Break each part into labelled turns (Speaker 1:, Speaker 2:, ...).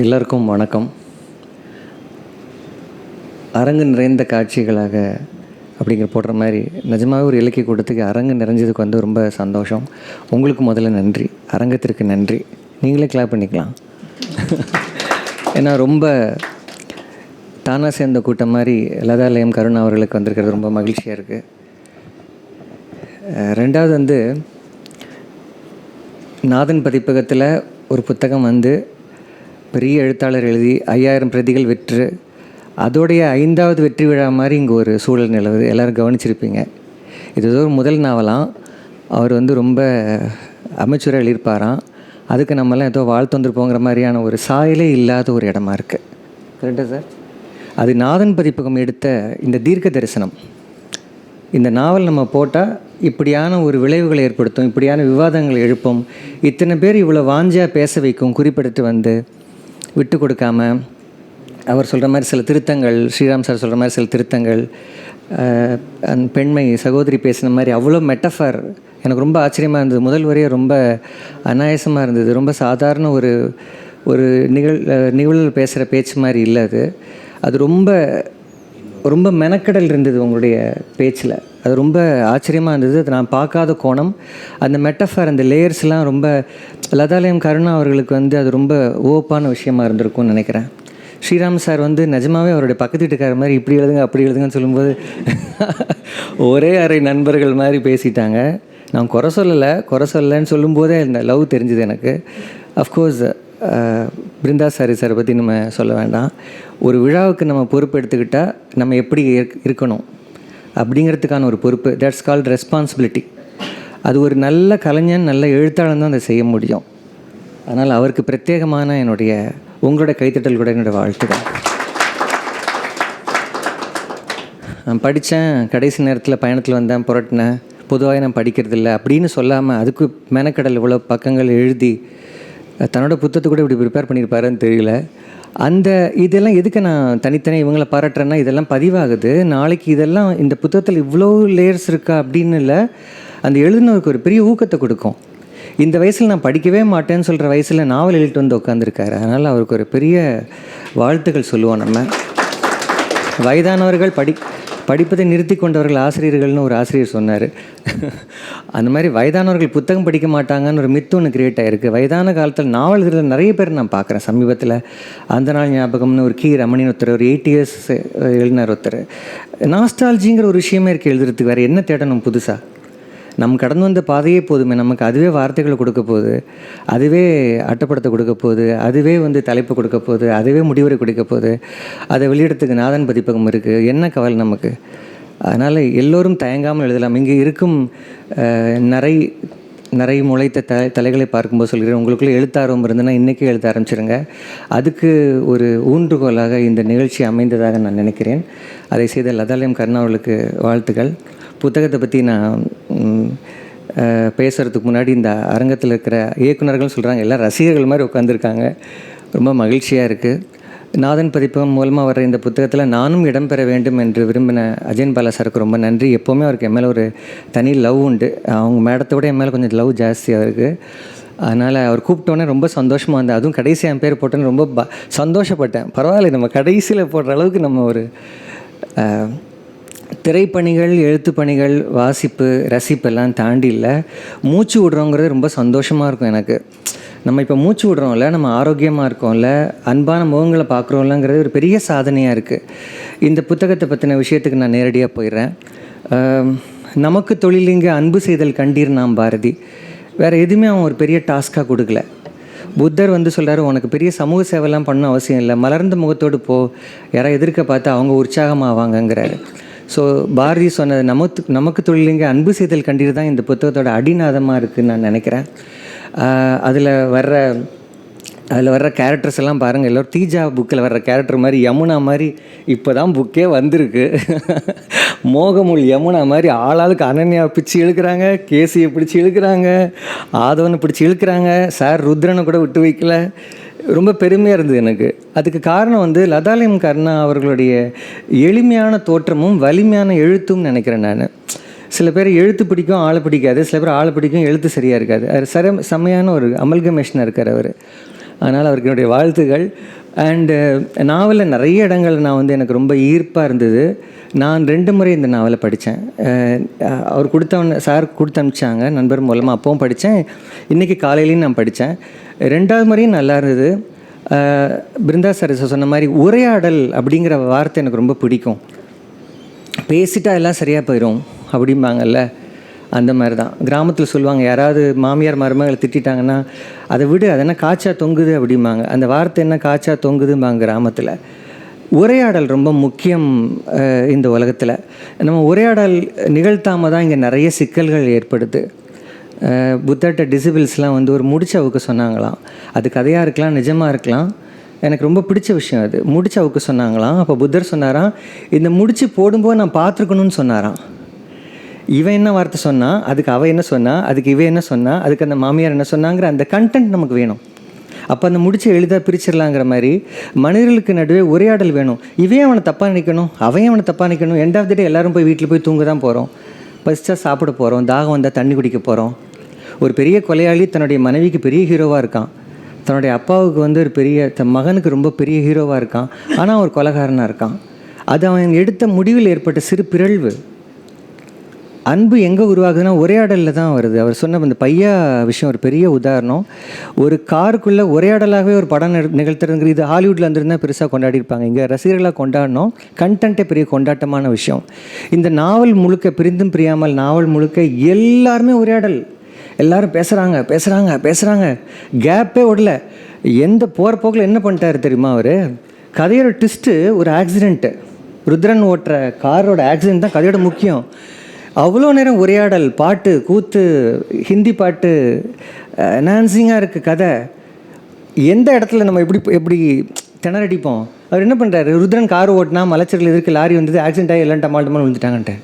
Speaker 1: எல்லாருக்கும் வணக்கம். அரங்கு நிறைந்த காட்சிகளாக அப்படிங்கிற போடுற மாதிரி நிஜமாகவே ஒரு இலக்கிய கூட்டத்துக்கு அரங்கு நிறைஞ்சதுக்கு வந்து ரொம்ப சந்தோஷம். உங்களுக்கு முதல்ல நன்றி. அரங்கத்திற்கு நன்றி. நீங்களே கிளாப் பண்ணிக்கலாம். ஏன்னா ரொம்ப தானாக சேர்ந்த கூட்டம் மாதிரி லதாலயம் கருணா அவர்களுக்கு வந்திருக்கிறது ரொம்ப மகிழ்ச்சியாக இருக்குது ரெண்டாவது வந்து நாதன் பதிப்பகத்தில் ஒரு புத்தகம் வந்து பெரிய எழுத்தாளர் எழுதி ஐயாயிரம் பிரதிகள் விற்று அதோடைய ஐந்தாவது வெற்றி விழா மாதிரி இங்கே ஒரு சூழல் நிலவுது. எல்லோரும் கவனிச்சிருப்பீங்க. இது ஏதோ ஒரு முதல் நாவலாம். அவர் வந்து ரொம்ப அமைச்சராக எழுதியிருப்பாராம். அதுக்கு நம்மலாம் ஏதோ வாழ்த்து போங்கிற மாதிரியான ஒரு சாயலே இல்லாத ஒரு இடமா இருக்குது கரெக்டாக சார் அது நாதன் பதிப்பகம் எடுத்த இந்த தீர்க்க தரிசனம். இந்த நாவல் நம்ம போட்டால் இப்படியான ஒரு விளைவுகளை ஏற்படுத்தும் இப்படியான விவாதங்களை எழுப்பும். இத்தனை பேர் இவ்வளோ வாஞ்சியாக பேச வைக்கும் குறிப்பெடுத்து வந்து விட்டு கொடுக்காம அவர் சொல்கிற மாதிரி சில திருத்தங்கள் ஸ்ரீராம் சார் சொல்கிற மாதிரி சில திருத்தங்கள் அந்த பெண்மை சகோதரி பேசின மாதிரி அவ்வளோ மெட்டஃபர் எனக்கு ரொம்ப ஆச்சரியமாக இருந்தது. முதல் வரையே ரொம்ப அநாயசமாக இருந்தது. ரொம்ப சாதாரண ஒரு ஒரு நிகழ் நிகழ்வில் பேசுகிற பேச்சு மாதிரி இல்லை அது. அது ரொம்ப ரொம்ப மெனக்கடல் இருந்தது உங்களுடைய பேச்சில். அது ரொம்ப ஆச்சரியமாக இருந்தது. அது நான் பார்க்காத கோணம். அந்த மெட்டஃபர் அந்த லேயர்ஸ்லாம் ரொம்ப லதாலயம் கருணா அவர்களுக்கு வந்து அது ரொம்ப ஓப்பான விஷயமா இருந்திருக்கும்னு நினைக்கிறேன். ஸ்ரீராம் சார் வந்து நிஜமாவே அவருடைய பக்கத்து வீட்டுக்கார மாதிரி இப்படி எழுதுங்க அப்படி எழுதுங்கன்னு சொல்லும்போது ஒரே அறை நண்பர்கள் மாதிரி பேசிட்டாங்க. நான் குறை சொல்லலை குறை சொல்லலைன்னு சொல்லும்போதே இந்த லவ் தெரிஞ்சுது எனக்கு. அஃப்கோர்ஸ் பிருந்தா சாரி சாரை பற்றி நம்ம சொல்ல வேண்டாம். ஒரு விழாவுக்கு நம்ம பொறுப்பு எடுத்துக்கிட்டால் நம்ம எப்படி இருக்கணும்? அப்படிங்கிறதுக்கான ஒரு பொறுப்பு. தட்ஸ் கால்ட் ரெஸ்பான்சிபிலிட்டி அது ஒரு நல்ல கலைஞன் நல்ல எழுத்தாளன் தான் அதை செய்ய முடியும். அதனால் அவருக்கு பிரத்யேகமான என்னுடைய உங்களோட கைத்தட்டல் கூட என்னுடைய வாழ்த்துக்கள். நான் படித்தேன். கடைசி நேரத்தில் பயணத்தில் வந்தேன் புரட்டினேன். பொதுவாக நான் படிக்கிறது இல்லை. அப்படின்னு சொல்லாமல் அதுக்கு மெனக்கடல் இவ்வளோ பக்கங்கள் எழுதி தன்னோட புத்தத்தை கூட இப்படி ப்ரிப்பேர் பண்ணியிருப்பாருன்னு தெரியல. அந்த இதெல்லாம் எதுக்கு நான் தனித்தனி இவங்களை பாராட்டுறேன்னா இதெல்லாம் பதிவாகுது. நாளைக்கு இதெல்லாம் இந்த புத்தகத்தில் இவ்வளோ லேயர்ஸ் இருக்கா அப்படின்னு இல்லை அந்த எழுதினவருக்கு ஒரு பெரிய ஊக்கத்தை கொடுக்கும். இந்த வயசில் நான் படிக்கவே மாட்டேன்னு சொல்கிற வயசில் நாவல் எழுதிட்டு வந்து உட்காந்துருக்காரு அதனால் அவருக்கு ஒரு பெரிய வாழ்த்துக்கள் சொல்லுவோம் நம்ம. வயதானவர்கள் படி படிப்பதை நிறுத்தி கொண்டவர்கள் ஆசிரியர்கள்னு ஒரு ஆசிரியர் சொன்னார். அந்த மாதிரி வயதானவர்கள் புத்தகம் படிக்க மாட்டாங்கன்னு ஒரு மித்து ஒன்று கிரியேட் ஆகிருக்கு வயதான காலத்தில் நாவல் எழுதுகிற நிறைய பேர் நான் பார்க்குறேன் சமீபத்தில். அந்த நாள் ஞாபகம்னு ஒரு கி ரமணி ஒருத்தர் ஒரு எயிட் இயர்ஸ் எழுதினார் ஒருத்தர். நாஸ்டாலஜிங்கிற ஒரு விஷயமே இருக்குது எழுதுறதுக்கு. வேறு என்ன தேடணும் புதுசாக நம்ம கடந்து வந்த பாதையே போதுமே. நமக்கு அதுவே வார்த்தைகளை கொடுக்க போகுது. அதுவே அட்டப்படத்தை கொடுக்க போகுது. அதுவே வந்து தலைப்பு கொடுக்க போகுது. அதுவே முடிவுரை கொடுக்க போகுது. அதை வெளியிடத்துக்கு நாதன் பதிப்பகம் இருக்குது என்ன கவலை நமக்கு? அதனால் எல்லோரும் தயங்காமல் எழுதலாம். இங்கே இருக்கும் நிறை நிறைய முளைத்த த தலைகளை பார்க்கும்போது சொல்கிறேன். உங்களுக்குள்ளே எழுத்த ஆர்வம் இருந்ததுன்னா இன்றைக்கே எழுத ஆரம்பிச்சிருங்க. அதுக்கு ஒரு ஊன்றுகோலாக இந்த நிகழ்ச்சி அமைந்ததாக நான் நினைக்கிறேன். அதை செய்த லதாலயம் கர்ணா அவர்களுக்கு வாழ்த்துக்கள். புத்தகத்தை பற்றி நான் பேசுகிறதுக்கு பேசுறதுக்கு முன்னாடி இந்த அரங்கத்தில் இருக்கிற இயக்குனர்கள் சொல்கிறாங்க எல்லாம் ரசிகர்கள் மாதிரி உட்காந்துருக்காங்க ரொம்ப மகிழ்ச்சியாக இருக்குது நாதன் பதிப்பகம் மூலமாக வர இந்த புத்தகத்தில் நானும் இடம்பெற வேண்டும் என்று விரும்பின அஜயன் பாலா சாருக்கு ரொம்ப நன்றி. எப்போவுமே அவருக்கு என் மேலே ஒரு தனி லவ் உண்டு. அவங்க மேடத்தை விட என் மேலே கொஞ்சம் லவ் ஜாஸ்தியாக இருக்குது அதனால் அவர் கூப்பிட்டோன்னே ரொம்ப சந்தோஷமாக இருந்தேன் அதுவும் கடைசி என் பேர் போட்டேன்னு ரொம்ப ப சந்தோஷப்பட்டேன். பரவாயில்ல நம்ம கடைசியில் போடுற அளவுக்கு நம்ம ஒரு திரைப்பணிகள் எழுத்து பணிகள் வாசிப்பு ரசிப்பு எல்லாம் தாண்டி இல்லை. மூச்சு விடுறோங்கிறது ரொம்ப சந்தோஷமாக இருக்கும் எனக்கு. நம்ம இப்போ மூச்சு விடுறோம்ல நம்ம ஆரோக்கியமாக இருக்கோம்ல அன்பான முகங்களை பார்க்குறோம்லங்கிறது ஒரு பெரிய சாதனையாக இருக்குது இந்த புத்தகத்தை பற்றின விஷயத்துக்கு நான் நேரடியாக போயிடுறேன். நமக்கு தொழிலிங்க அன்பு செய்தல் கண்டீர் நாம் பாரதி. வேறு எதுவுமே அவன் ஒரு பெரிய டாஸ்க்காக கொடுக்கல. புத்தர் வந்து சொல்கிறார் உனக்கு பெரிய சமூக சேவைலாம் பண்ண அவசியம் இல்லை. மலர்ந்த முகத்தோடு போ. யாராவது எதிர்க்க பார்த்து அவங்க உற்சாகமாவாங்கங்கிறாரு ஸோ பாரதி சொன்னது நமக்கு நமக்கு தொழிலுங்க அன்பு செய்தல் கண்டீர் தான் இந்த புத்தகத்தோட அடிநாதமாக இருக்குதுன்னு நான் நினைக்கிறேன். அதில் வர்ற அதில் வர்ற கேரக்டர்ஸ் எல்லாம் பாருங்கள் எல்லோரும் தீஜா புக்கில் வர்ற கேரக்டர் மாதிரி யமுனா மாதிரி இப்போ தான் புக்கே வந்திருக்கு. மோகமுல் யமுனா மாதிரி ஆளாளுக்கு அனன்யா பிடிச்சி இழுக்கிறாங்க கேசியை பிடிச்சி இழுக்கிறாங்க ஆதவனை பிடிச்சி இழுக்கிறாங்க. சார் ருத்ரனை கூட விட்டு வைக்கல. ரொம்ப பெருமையாக இருந்தது எனக்கு. அதுக்கு காரணம் வந்து லதாலயம் கர்ணா அவர்களுடைய எளிமையான தோற்றமும் வலிமையான எழுத்தும் நினைக்கிறேன் நான். சில பேர் எழுத்து பிடிக்கும் ஆளை பிடிக்காது. சில பேர் ஆளை பிடிக்கும் எழுத்து சரியாக இருக்காது. அவர் சர செம்மையான ஒரு அமல்கமேஷனாக இருக்கார் அவர். அதனால் அவருக்கு என்னுடைய வாழ்த்துகள். அண்டு uh, நாவலில் நிறைய இடங்கள் நான் வந்து எனக்கு ரொம்ப ஈர்ப்பாக இருந்தது. நான் ரெண்டு முறை இந்த நாவலை படித்தேன். Uh, அவர் கொடுத்தவன் சார் கொடுத்து அனுப்பிச்சாங்க. நண்பர் மூலமாக அப்பவும் படித்தேன். இன்றைக்கி காலையிலையும் நான் படித்தேன். ரெண்டாவது முறையும் நல்லா இருந்தது. Uh, பிருந்தா சார் சொன்ன மாதிரி உரையாடல் அப்படிங்கிற வார்த்தை எனக்கு ரொம்ப பிடிக்கும். பேசிட்டா எல்லாம் சரியாக போயிடும் அப்படிம்பாங்கல்ல? அந்த மாதிரி தான் கிராமத்தில் சொல்லுவாங்க யாராவது மாமியார் மருமகளை திட்டிட்டாங்கன்னா அதை விடு அது என்ன காய்ச்சா தொங்குது? அப்படிம்பாங்க. அந்த வார்த்தை என்ன காய்ச்சா தொங்குதும்பாங்க கிராமத்தில். உரையாடல் ரொம்ப முக்கியம் இந்த உலகத்தில். நம்ம உரையாடல் நிகழ்த்தாமல் தான் இங்கே நிறைய சிக்கல்கள் ஏற்படுது. புத்தட்ட டிசிபிள்ஸ்லாம் வந்து ஒரு முடிச்சவுக்கு சொன்னாங்களாம். அது கதையாக இருக்கலாம் நிஜமாக இருக்கலாம். எனக்கு ரொம்ப பிடிச்ச விஷயம் அது. முடிச்சவுக்கு சொன்னாங்களாம். அப்போ புத்தர் சொன்னாராம் இந்த முடிச்சு போடும்போது நான் பார்த்துருக்கணும்னு சொன்னாராம். இவன் என்ன வார்த்தை சொன்னால் அதுக்கு அவள் என்ன சொன்னா அதுக்கு இவன் என்ன சொன்னா அதுக்கு அந்த மாமியார் என்ன சொன்னாங்கிற அந்த கண்டென்ட் நமக்கு வேணும். அப்போ அந்த முடிச்சு எளிதாக பிரிச்சிடலாங்கிற மாதிரி மனிதர்களுக்கு நடுவே உரையாடல் வேணும். இவன் அவனை தப்பாக நினைக்கணும் அவன் அவனை தப்பாக நினைக்கணும். எண்ட் ஆஃப் த டே எல்லாரும் போய் வீட்டில் போய் தூங்க தான் போகிறோம் பசிச்சா சாப்பிட போகிறோம் தாகம் வந்தால் தண்ணி குடிக்க போகிறோம் ஒரு பெரிய கொலையாளி தன்னுடைய மனைவிக்கு பெரிய ஹீரோவாக இருக்கான். தன்னுடைய அப்பாவுக்கு வந்து ஒரு பெரிய தன் மகனுக்கு ரொம்ப பெரிய ஹீரோவாக இருக்கான். ஆனால் ஒரு கொலகாரனாக இருக்கான். அது அவன் எடுத்த முடிவில் ஏற்பட்ட சிறு பிறழ்வு. அன்பு எங்கே உருவாகுதுன்னா உரையாடலில் தான் வருது. அவர் சொன்ன அந்த பையா விஷயம் ஒரு பெரிய உதாரணம். ஒரு காருக்குள்ளே உரையாடலாகவே ஒரு படம் நிகழ்த்துறதுங்கிறது இது ஹாலிவுட்டில் வந்துருந்தா பெருசாக கொண்டாடிருப்பாங்க. இங்கே ரசிகர்களாக கொண்டாடணும். கண்டென்ட்டே பெரிய கொண்டாட்டமான விஷயம். இந்த நாவல் முழுக்க பிரிந்தும் பிரியாமல் நாவல் முழுக்க எல்லாருமே உரையாடல் எல்லாரும் பேசுகிறாங்க பேசுகிறாங்க பேசுகிறாங்க கேப்பே விடல எந்த போகிற போக்கில் என்ன பண்ணிட்டாரு தெரியுமா அவர்? கதையோட ட்விஸ்ட்டு ஒரு ஆக்சிடெண்ட்டு ருத்ரன் ஓட்டுற காரோட ஆக்சிடென்ட் தான் கதையோட முக்கியம். அவ்வளோ நேரம் உரையாடல் பாட்டு கூத்து ஹிந்தி பாட்டு நான்சிங்காக இருக்குது கதை. எந்த இடத்துல நம்ம எப்படி எப்படி திணறடிப்போம்? அவர் என்ன பண்ணுறாரு ருத்ரன் கார் ஓட்டினா மலைச்சரில் எதிர்க்கு லாரி வந்தது ஆக்சிடென்ட் ஆகி எல்லாம் டமால் டமால் விழுந்துட்டாங்கன்ட்டு.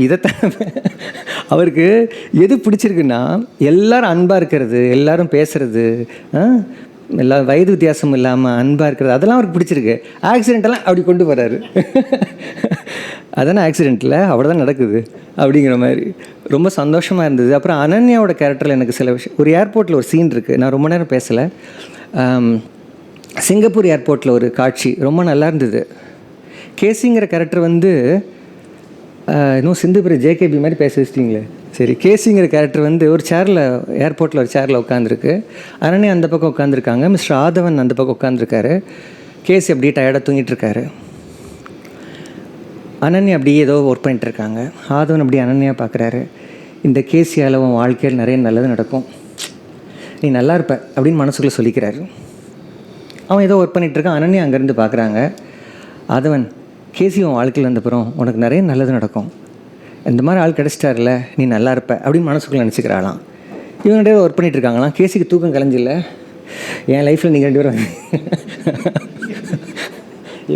Speaker 1: இதைத்தான் அவருக்கு எது பிடிச்சிருக்குன்னா எல்லாரும் அன்பாக இருக்கிறது எல்லாரும் பேசுகிறது ஆ? எல்லா வயது வித்தியாசம் இல்லாமல் அன்பாக இருக்கிறது அதெல்லாம் அவருக்கு பிடிச்சிருக்கு. ஆக்சிடென்ட்டெல்லாம் அப்படி கொண்டு வராரு. அதானே ஆக்சிடெண்ட்டில் அவ்வளோதான் நடக்குது அப்படிங்கிற மாதிரி. ரொம்ப சந்தோஷமாக இருந்தது. அப்புறம் அனன்யாவோட கேரக்டரில் எனக்கு சில விஷயம் ஒரு ஏர்போர்ட்டில் ஒரு சீன் இருக்குது நான் ரொம்ப நேரம் பேசலை. சிங்கப்பூர் ஏர்போர்ட்டில் ஒரு காட்சி ரொம்ப நல்லா இருந்தது. கேசிங்கிற கேரக்டர் வந்து இன்னும் சிந்துபுரி ஜேகேபி மாதிரி பேச வச்சிட்டிங்களே. சரி கேசிங்கிற கேரக்டர் வந்து ஒரு சேரில் ஏர்போர்ட்டில் ஒரு சேரில் உட்காந்துருக்கு அனன்யா அந்த பக்கம் உட்காந்துருக்காங்க மிஸ்டர் ஆதவன் அந்த பக்கம் உட்காந்துருக்காரு கேசி அப்படியே டயர்டாக தூங்கிட்டு இருக்காரு அனன்யா அப்படியே ஏதோ ஒர்க் பண்ணிட்டு இருக்காங்க ஆதவன் அப்படியே அனன்யா பார்க்குறாரு இந்த கேசியால் உன் வாழ்க்கையில் நிறைய நல்லது நடக்கும். நீ நல்லா இருப்ப அப்படின்னு மனசுக்குள்ளே சொல்லிக்கிறாரு. அவன் ஏதோ ஒர்க் பண்ணிகிட்ருக்கான் இருக்கான் அனன்யா அங்கேருந்து பார்க்குறாங்க ஆதவன் கேசி உன் வாழ்க்கையில் வந்தப்புறம் உனக்கு நிறைய நல்லது நடக்கும். இந்த மாதிரி ஆள் கிடச்சிட்டார்ல நீ நல்லா இருப்ப அப்படின்னு மனசுக்குள்ளே நினச்சிக்கிறாளாம். இவங்க ரெண்டு பேரும் ஒர்க் பண்ணிகிட்டு இருக்காங்களாம். கேசிக்கு தூக்கம் கலைஞ்சில்ல. என் லைஃப்பில் நீங்கள் ரெண்டு பேரும்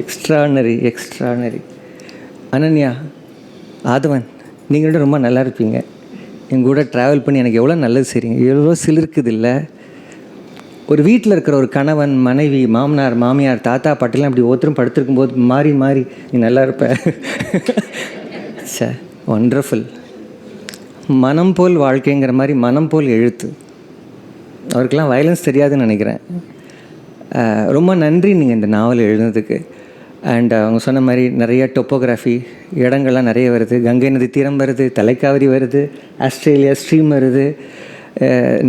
Speaker 1: எக்ஸ்ட்ரானரி எக்ஸ்ட்ரானரி அனன்யா ஆதவன் நீங்கள் ரெண்டும் ரொம்ப நல்லா இருப்பீங்க. எங்கள் கூட ட்ராவல் பண்ணி எனக்கு எவ்வளோ நல்லது செய்றீங்க. எவ்வளோ சிலிருக்குது இல்லை ஒரு வீட்டில் இருக்கிற ஒரு கணவன் மனைவி மாமனார் மாமியார் தாத்தா பாட்டிலாம் இப்படி ஒருத்தரும் படுத்திருக்கும் போது மாறி மாறி நீ நல்லா இருப்ப. சார் ஒண்டர்ஃபுல் மனம் போல் வாழ்க்கைங்கிற மாதிரி மனம் போல் எழுத்து. அவருக்கெல்லாம் வயலன்ஸ் தெரியாதுன்னு நினைக்கிறேன். ரொம்ப நன்றி நீங்கள் இந்த நாவல் எழுதுனதுக்கு. அண்ட் அவங்க சொன்ன மாதிரி நிறைய டொப்போகிராஃபி இடங்கள்லாம் நிறைய வருது. கங்கை நதி தீரம் வருது தலைக்காவிரி வருது ஆஸ்திரேலியா ஸ்ட்ரீம் வருது.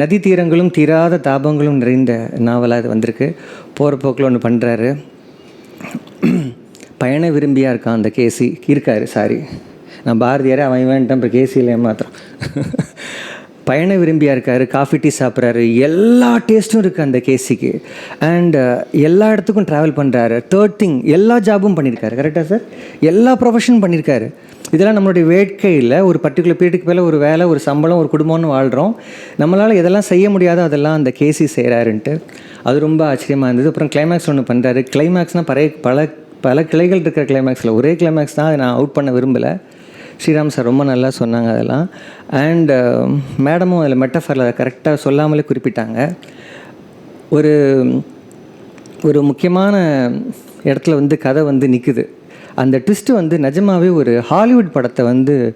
Speaker 1: நதி தீரங்களும் தீராத தாபங்களும் நிறைந்த நாவலாக இது வந்திருக்கு. போகிற போக்கில் ஒன்று பண்ணுறாரு பயண விரும்பியாக இருக்கான் அந்த கேசி. இருக்காரு சாரி நான் பாரதியாரே அவன் வேண்டாம் இப்போ கேசியில் ஏமாத்திரம் பயண விரும்பியாக இருக்காரு காஃபி டீ சாப்பிட்றாரு. எல்லா டேஸ்ட்டும் இருக்குது அந்த கேசிக்கு அண்ட் uh, எல்லா இடத்துக்கும் ட்ராவல் பண்ணுறாரு தேர்ட் திங் எல்லா ஜாபும் பண்ணியிருக்காரு கரெக்டாக சார் எல்லா ப்ரொஃபஷனும் பண்ணியிருக்காரு இதெல்லாம் நம்மளுடைய வேட்கையில் ஒரு பர்டிகுலர் பீரியடுக்கு மேலே ஒரு வேலை ஒரு சம்பளம் ஒரு குடும்பம்னு வாழ்கிறோம் நம்மளால் இதெல்லாம் செய்ய முடியாத அதெல்லாம் அந்த கேசி செய்கிறாருன்ட்டு அது ரொம்ப ஆச்சரியமாக இருந்தது. அப்புறம் கிளைமேக்ஸ் ஒன்று பண்ணுறாரு கிளைமேக்ஸ்னால் பழைய பல பல கிளைகள் இருக்கிற கிளைமேக்ஸில் ஒரே கிளைமேக்ஸ் தான் அதை நான் அவுட் பண்ண விரும்பலை. ஸ்ரீராம் சார் ரொம்ப நல்லா சொன்னாங்க அதெல்லாம். அண்ட் மேடமும் அதில் மெட்டஃபரில் கரெக்டாக சொல்லாமலே குறிப்பிட்டாங்க. ஒரு ஒரு முக்கியமான இடத்துல வந்து கதை வந்து நிற்குது அந்த ட்விஸ்ட்டு வந்து நிஜமாவே ஒரு ஹாலிவுட் படத்தை வந்து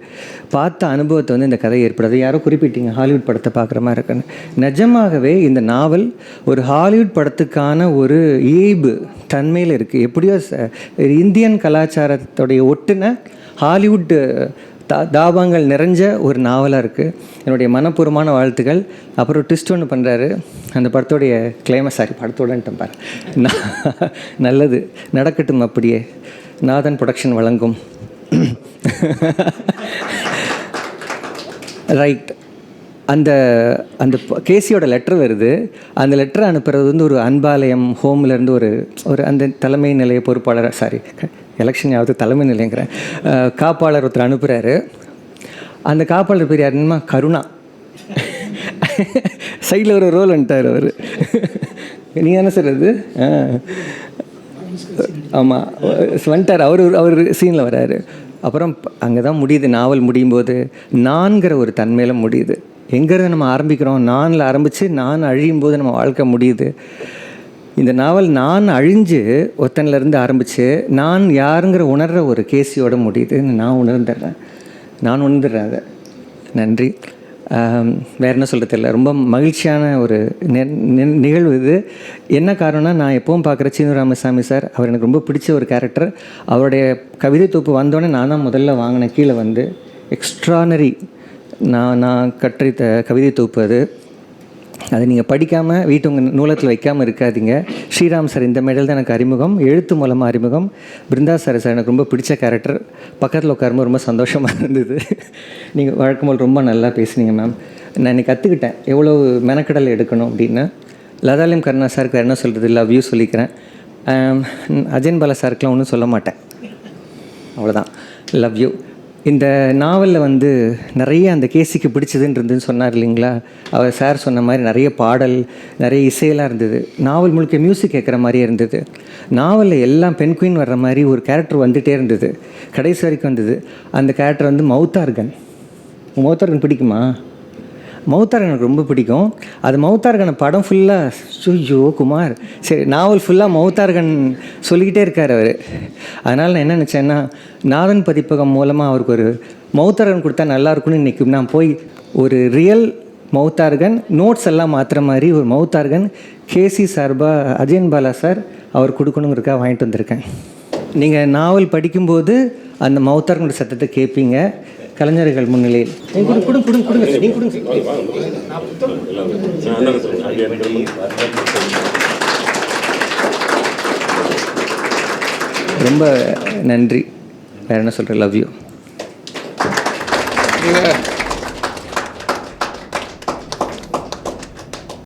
Speaker 1: பார்த்த அனுபவத்தை வந்து இந்த கதை ஏற்படுது. யாரோ குறிப்பிட்டீங்க ஹாலிவுட் படத்தை பார்க்குற மாதிரி இருக்குன்னு. நிஜமாகவே இந்த நாவல் ஒரு ஹாலிவுட் படத்துக்கான ஒரு இயல்பு தன்மையில் இருக்குது எப்படியோ ச- இந்தியன் கலாச்சாரத்துடைய ஒட்டுன ஹாலிவுட் தா தாபாங்கள் நிறைஞ்ச ஒரு நாவலாக இருக்குது என்னுடைய மனப்பூர்வமான வாழ்த்துக்கள். அப்புறம் ட்விஸ்ட் ஒன்று பண்ணுறாரு அந்த படத்தோடைய கிளைமஸ் சாரி படத்தோடன்ட்டு பாரு. நல்லது. நடக்கட்டும் அப்படியே. நாதன் ப்ரொடக்ஷன் வழங்கும். ரைட் அந்த அந்த கேசியோட லெட்டர் வருது. அந்த லெட்டர் அனுப்புறது வந்து ஒரு அன்பாலயம் ஹோம்லேருந்து ஒரு ஒரு அந்த தலைமை நிலைய பொறுப்பாளர் சாரி எலெக்ஷன் யாவது தலைமை நிலைங்கிறேன் காப்பாளர் ஒருத்தர் அனுப்புகிறாரு அந்த காப்பாளர் பேர் யாருன்னா கருணா. சைடில் ஒரு ரோல் வந்துட்டார் அவர். நீ என்ன அது? ஆமாம் வந்துட்டார். அவர் அவர் சீனில் வராரு. அப்புறம் அங்கே தான் முடியுது. நாவல் முடியும் போது நான்கிற ஒரு தன்மையில் முடியுது. எங்கேருந்து நம்ம ஆரம்பிக்கிறோம்? நானில் ஆரம்பித்து நான் அழியும் போது நம்ம வாழ்க்கை முடியுது. இந்த நாவல் நான் அழிஞ்சு ஒத்தனிலேருந்து ஆரம்பித்து நான் யாருங்கிற உணர்கிற ஒரு கேசியோட முடியுதுன்னு நான் உணர்ந்துடுறேன். நான் உணர்ந்துடுறேன் அதை. நன்றி. வேறு என்ன சொல்கிறது தெரியல. ரொம்ப மகிழ்ச்சியான ஒரு நி- நிகழ்வு இது. என்ன காரணம்னா நான் எப்பவும் பார்க்குற சீனு ராமசாமி சார் அவர் எனக்கு ரொம்ப பிடிச்ச ஒரு கேரக்டர் அவருடைய கவிதை தொகுப்பு வந்தோடனே நான் தான் முதல்ல வாங்கினேன் கீழே வந்து எக்ஸ்ட்ரானரி நான் நான் கற்றித்த கவிதை தொகுப்பு அது. அதை நீங்கள் படிக்காமல் வீட்டு உங்கள் நூலத்தில் வைக்காமல் இருக்காதீங்க. ஸ்ரீராம் சார் இந்த மெடல் தான் எனக்கு அறிமுகம். எழுத்து மூலமாக அறிமுகம். பிருந்தா சார் சார் எனக்கு ரொம்ப பிடிச்ச கேரக்டர் பக்கத்தில் உட்காரும்போது ரொம்ப சந்தோஷமாக இருந்தது. நீங்கள் வழக்கம் போல் ரொம்ப நல்லா பேசுனீங்க மேம் நான் இன்றைக்கி கற்றுக்கிட்டேன் எவ்வளோ மெனக்கடல் எடுக்கணும் அப்படின்னு. லதாலியம் கருணா சாருக்கு என்ன சொல்கிறது லவ் யூ சொல்லிக்கிறேன். அஜயன் பாலா சாருக்குலாம் ஒன்றும் சொல்ல மாட்டேன். அவ்வளோதான் லவ் யூ இந்த நாவலில் வந்து நிறைய அந்த கேசிக்கு பிடிச்சதுன்றதுன்னு சொன்னார் இல்லைங்களா? அவர் சார் சொன்ன மாதிரி நிறைய பாடல் நிறைய இசையெல்லாம் இருந்தது. நாவல் முழுக்க மியூசிக் கேட்குற மாதிரியே இருந்தது. நாவலில் எல்லாம் பெண் குயின் வர்ற மாதிரி ஒரு கேரக்டர் வந்துகிட்டே இருந்தது. கடைசி வரைக்கும் வந்தது. அந்த கேரக்டர் வந்து மௌத்தார்கன் மௌத்தார்கன் பிடிக்குமா? மௌத்தார்கன் எனக்கு ரொம்ப பிடிக்கும். அது மௌத்தார்கனை படம் ஃபுல்லாக ஐயோ குமார். சரி நாவல் ஃபுல்லாக மௌத்தார்கன் சொல்லிக்கிட்டே இருக்கார் அவர். அதனால் நான் என்ன நினச்சேன்னா நாதன் பதிப்பகம் மூலமாக அவருக்கு ஒரு மௌத்தார்கன் கொடுத்தா நல்லா இருக்கும்னு இன்றைக்கி நான் போய் ஒரு ரியல் மௌத்தார்கன் நோட்ஸ் எல்லாம் மாற்றுற மாதிரி ஒரு மௌத்தார்கன் கேசி சார்பாக அஜயன் பாலா சார் அவர் கொடுக்கணுங்கிறக்காக வாங்கிட்டு வந்திருக்கேன். நீங்கள் நாவல் படிக்கும்போது அந்த மௌத்தார்கனோட சத்தத்தை கேட்பீங்க கலைஞர்கள் முன்னிலையில். கொடுங்க கொடுங்க கொடுங்க கொடுங்க நீங்க கொடுங்க ரொம்ப நன்றி. வேறு என்ன சொல்கிறேன் லவ் யூ